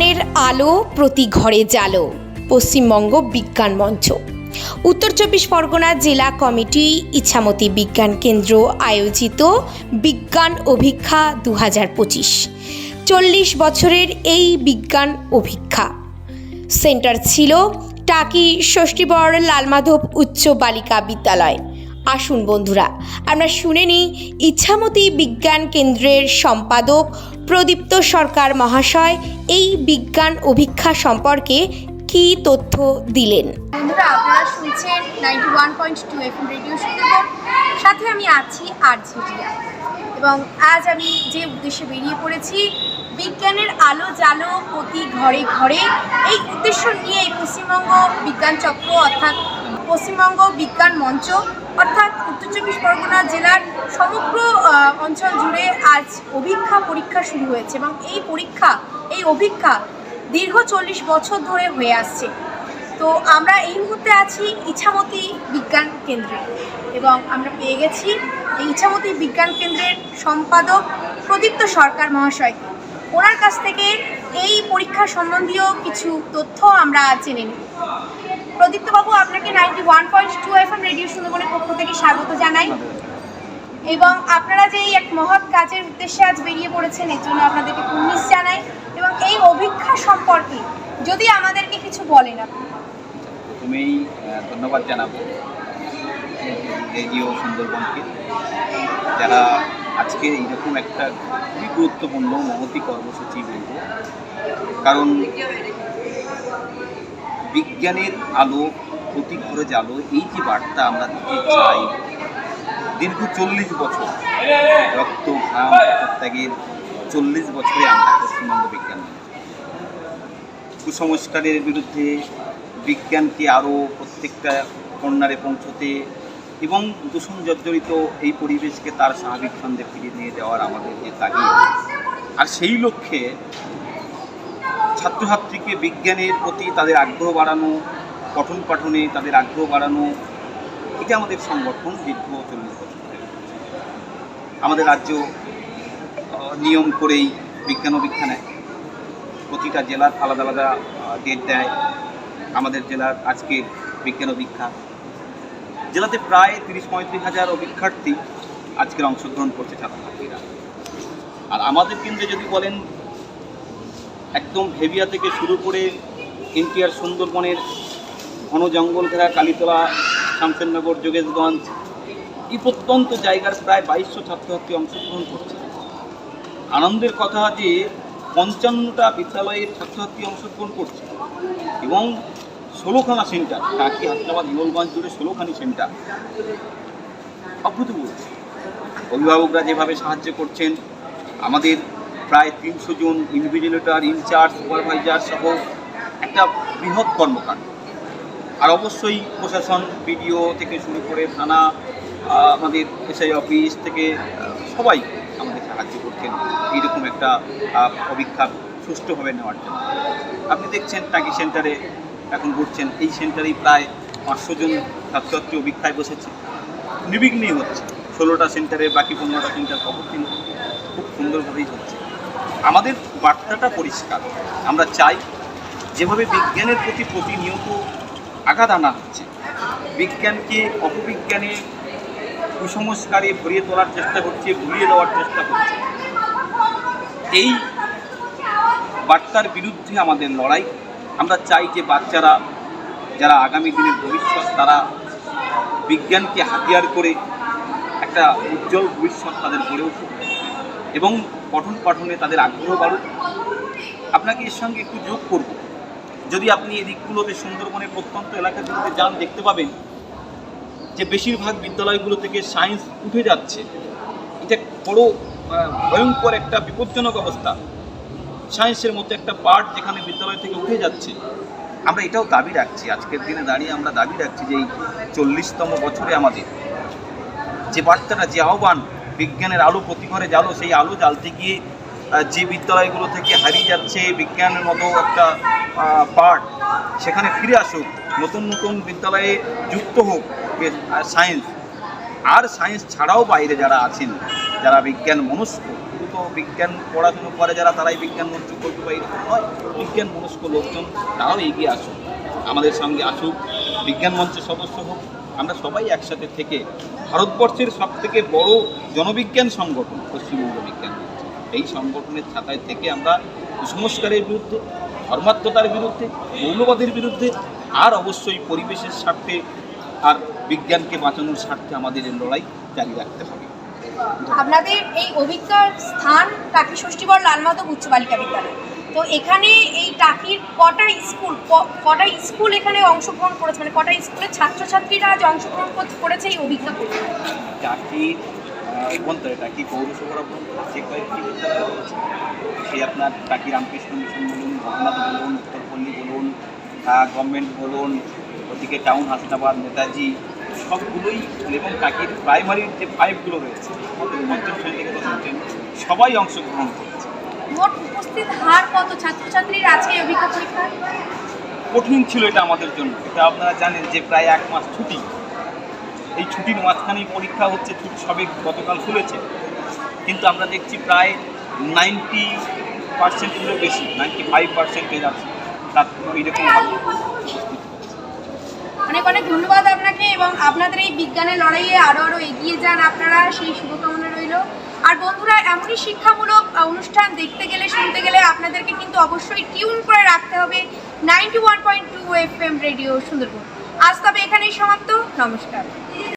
বিজ্ঞানের আলো প্রতি ঘরে জালো পশ্চিমবঙ্গ বিজ্ঞান মঞ্চ। উত্তর চব্বিশ পরগনা জেলা কমিটি ইছামতি বিজ্ঞান কেন্দ্র আয়োজিত বিজ্ঞান অভিক্ষা দু হাজার পঁচিশ। চল্লিশ বছরের এই বিজ্ঞান অভিক্ষা। সেন্টার ছিল টাকি ষষ্ঠীবর লালমাধব উচ্চ বালিকা বিদ্যালয়। আসুন বন্ধুরা, আমরা শুনে নিই ইচ্ছামতি বিজ্ঞান কেন্দ্রের সম্পাদক প্রদীপ্ত সরকার মহাশয় এই বিজ্ঞান অভিক্ষা সম্পর্কে কী তথ্য দিলেন? বন্ধুরা, আপনারা শুনছেন ninety one point two F radio সাথে আমি আছি আর আর্জেন্টিনা এবং আজ আমি যে উদ্দেশ্যে বেরিয়ে পড়েছি, বিজ্ঞানের আলো জালো প্রতি ঘরে ঘরে, এই উদ্দেশ্য নিয়ে পশ্চিমবঙ্গ বিজ্ঞান চক্র অর্থাৎ পশ্চিমবঙ্গ বিজ্ঞান মঞ্চ, অর্থাৎ উত্তর চব্বিশ পরগনা জেলার সমগ্র অঞ্চল জুড়ে আজ অভিক্ষা পরীক্ষা শুরু হয়েছে এবং এই পরীক্ষা, এই অভিক্ষা দীর্ঘ চল্লিশ বছর ধরে হয়ে আসছে। তো আমরা এই মুহূর্তে আছি ইছামতি বিজ্ঞান কেন্দ্রে এবং আমরা পেয়ে গেছি এই ইছামতি বিজ্ঞান কেন্দ্রের সম্পাদক প্রদীপ্ত সরকার মহাশয়কে। ওনার কাছ থেকে এই পরীক্ষা সম্বন্ধীয় কিছু তথ্য আমরা জেনে নিই। প্রদীপ্তবাবু আপনাকে ninety one point two F M radio সুন্দরবনের পক্ষ থেকে স্বাগত জানাই। এবং আপনারা যে এই এক মহৎ কাজের উদ্দেশ্যে আজ বেরিয়ে পড়েছেন এর জন্য আপনাদেরকে কুর্নিশ জানাই। এবং এই অভিক্ষা সম্পর্কে যদি আমাদেরকে কিছু বলেন আপনি। আহ, ধন্যবাদ জানাব রেডিও সুন্দরবনকে। যারা আজকে এইরকম একটা গুরুত্বপূর্ণ মহতি কর্মসূচি বলব কারণ বিজ্ঞানের আলো প্রতি খরচ আলো এই যে বার্তা আমরা দিতে চাই, দীর্ঘ চল্লিশ বছর রক্ত ঘাম ত্যাগের চল্লিশ বছরে আমরা পশ্চিমবঙ্গ বিজ্ঞান কুসংস্কারের বিরুদ্ধে বিজ্ঞানকে আরও প্রত্যেকটা কন্যারে পৌঁছতে এবং দূষণ জর্জরিত এই পরিবেশকে তার স্বাভাবিক ছন্দে ফিরিয়ে নিয়ে দেওয়ার আমাদের যে তাগিদ আর সেই লক্ষ্যে ছাত্রছাত্রীকে বিজ্ঞানের প্রতি তাদের আগ্রহ বাড়ানো, পঠন পাঠনে তাদের আগ্রহ বাড়ানো, এটা আমাদের সংগঠন দীর্ঘ চল্লিশ বছর আমাদের রাজ্য নিয়ম করেই বিজ্ঞান অভিজ্ঞা নেয় প্রতিটা জেলার আলাদা আলাদা ডেট দেয়। আমাদের জেলার আজকের বিজ্ঞান অভিক্ষা জেলাতে প্রায় তিরিশ পঁয়ত্রিশ হাজার অভিক্ষার্থী আজকের অংশগ্রহণ করছে ছাত্রছাত্রীরা। আর আমাদের কেন্দ্রে যদি বলেন একদম ভেবিয়া থেকে শুরু করে এনটিআর সুন্দরবনের ঘন জঙ্গল ঘেরা কালীতলা, শামসেরনগর, যোগেশগঞ্জ, এই প্রত্যন্ত জায়গার প্রায় বাইশশো ছাত্রছাত্রী অংশগ্রহণ করছে। আনন্দের কথা যে পঞ্চান্নটা বিদ্যালয়ের ছাত্রছাত্রী অংশগ্রহণ করছে এবং ষোলোখানা সেন্টার টাকি হাসনাবাদ হিঙ্গলগঞ্জ জুড়ে ষোলোখানি সেন্টার অভূতপূর্ব। অভিভাবকরা যেভাবে সাহায্য করছেন, আমাদের প্রায় তিনশো জন ইনভিজিলেটর ইনচার্জ সুপারভাইজার সহ একটা বৃহৎ কর্মকাণ্ড। আর অবশ্যই প্রশাসন, বিডিও থেকে শুরু করে থানা আমাদের এসআই অফিস থেকে সবাই আমাদের সাহায্য করছেন। এইরকম একটা অভিক্ষা সুষ্ঠুভাবে নেওয়ার জন্য। আপনি দেখছেন টাকি সেন্টারে এখন ঘুরছেন। এই সেন্টারেই প্রায় পাঁচশো জন ছাত্রছাত্রী অভিক্ষায় বসেছে। নির্বিঘ্নেই হচ্ছে। ষোলোটা সেন্টারে বাকি পনেরোটা সেন্টার খবর কিন্তু খুব সুন্দরভাবেই হচ্ছে। আমাদের বার্তাটা পরিষ্কার। আমরা চাই যেভাবে বিজ্ঞানের প্রতি প্রতিনিয়ত আঘাত আনা হচ্ছে, বিজ্ঞানকে অপবিজ্ঞানে কুসংস্কারে ভরিয়ে তোলার চেষ্টা করছে, ভুলিয়ে দেওয়ার চেষ্টা করছে। এই বার্তার বিরুদ্ধে আমাদের লড়াই। আমরা চাই যে বাচ্চারা, যারা আগামী দিনের ভবিষ্যৎ, তারা বিজ্ঞানকে হাতিয়ার করে একটা উজ্জ্বল ভবিষ্যৎ তাদের গড়ে উঠুক। এবং পঠন পাঠনে তাদের আগ্রহ বাড়ুক। আপনাকে এর সঙ্গে একটু যোগ করব। যদি আপনি এই দিকগুলোতে সুন্দরবনের প্রত্যন্ত এলাকাগুলোতে যান, দেখতে পাবেন যে বেশিরভাগ বিদ্যালয়গুলো থেকে সায়েন্স উঠে যাচ্ছে। এটা বড় ভয়ঙ্কর একটা বিপজ্জনক অবস্থা। সায়েন্সের মতো একটা পার্ট যেখানে বিদ্যালয় থেকে উঠে যাচ্ছে। আমরা এটাও দাবি রাখছি, আজকের দিনে দাঁড়িয়ে আমরা দাবি রাখছি যে এই চল্লিশতম বছরে আমাদের যে বার্তাটা, যে আহ্বান বিজ্ঞানের আলো প্রতি ঘরে জ্বালো, সেই আলো জ্বালতে গিয়ে যে বিদ্যালয়গুলো থেকে হারিয়ে যাচ্ছে বিজ্ঞানের মতো একটা পার্ট, সেখানে ফিরে আসুক, নতুন নতুন বিদ্যালয়ে যুক্ত হোক সায়েন্স আর সায়েন্স ছাড়াও বাইরে যারা আছেন, যারা বিজ্ঞান মনস্ক দ্রুত বিজ্ঞান পড়াশুনো করে, যারা তারাই বিজ্ঞান করবে বা এরকম নয়, বিজ্ঞান মনস্ক লোকজন, তারাও এগিয়ে আসুক। আমাদের সঙ্গে আসুক, বিজ্ঞান মঞ্চের সদস্য হোক আমরা সবাই একসাথে থেকে ভারতবর্ষের সব থেকে বড় জনবিজ্ঞান সংগঠন, পশ্চিমবঙ্গ বিজ্ঞান এই সংগঠনের ছাতায় থেকে আমরা কুসংস্কারের বিরুদ্ধে, ধর্মাত্মতার বিরুদ্ধে, মৌলবাদের বিরুদ্ধে, আর অবশ্যই পরিবেশের স্বার্থে আর বিজ্ঞানকে বাঁচানোর স্বার্থে আমাদের এই লড়াই জারি রাখতে হবে। আপনাদের এই অভিজ্ঞার স্থান টাকি ষষ্ঠীবর লালমাধব উচ্চ বালিকা বিদ্যালয়। তো এখানে এই টাকির কটা স্কুল কটা স্কুল এখানে অংশগ্রহণ করেছে? মানে কটা স্কুলের ছাত্রছাত্রীরা আজ অংশগ্রহণ করেছে এই অভিজ্ঞা করতে টাকির অভ্যন্তরে টাকি? পৌরসভার অভ্যন্তরে কয়েকটি বিদ্যালয় সে আপনার টাকি রামকৃষ্ণ মিশন বলুন ভগনাথ বলুন, উত্তরপল্লী বলুন গভর্নমেন্ট বলুন, ওদিকে টাউন হাসনাবাদ, নেতাজি, সবগুলোই এবং টাকির প্রাইমারির যে ফাইভগুলো রয়েছে সবাই অংশগ্রহণ করেছে। মোট উপস্থিত হার কত? ছাত্রছাত্রীর আজকে এই অভিজ্ঞা পরীক্ষায় কঠিন ছিল এটা আমাদের জন্য। এটা আপনারা জানেন যে প্রায় এক মাস ছুটি। এই ছুটির মাঝখানেই পরীক্ষা হচ্ছে ছুটি সবে গতকাল খুলেছে। কিন্তু আমরা দেখছি প্রায় নাইনটি পার্সেন্টেরও বেশি নাইনটি ফাইভ পার্সেন্টেজ আছে। তার এইরকম অনেক অনেক ধন্যবাদ আপনাকে এবং আপনাদের এই বিজ্ঞানের লড়াইয়ে আরও আরও এগিয়ে যান আপনারা। সেই শুভকামনা রইল আর বন্ধুরা, এমনই শিক্ষামূলক অনুষ্ঠান দেখতে গেলে, শুনতে গেলে আপনাদেরকে কিন্তু অবশ্যই টিউন করে রাখতে হবে ninety one point two F M radio Sundarban. আজ তবে এখানেই সমাপ্ত। নমস্কার।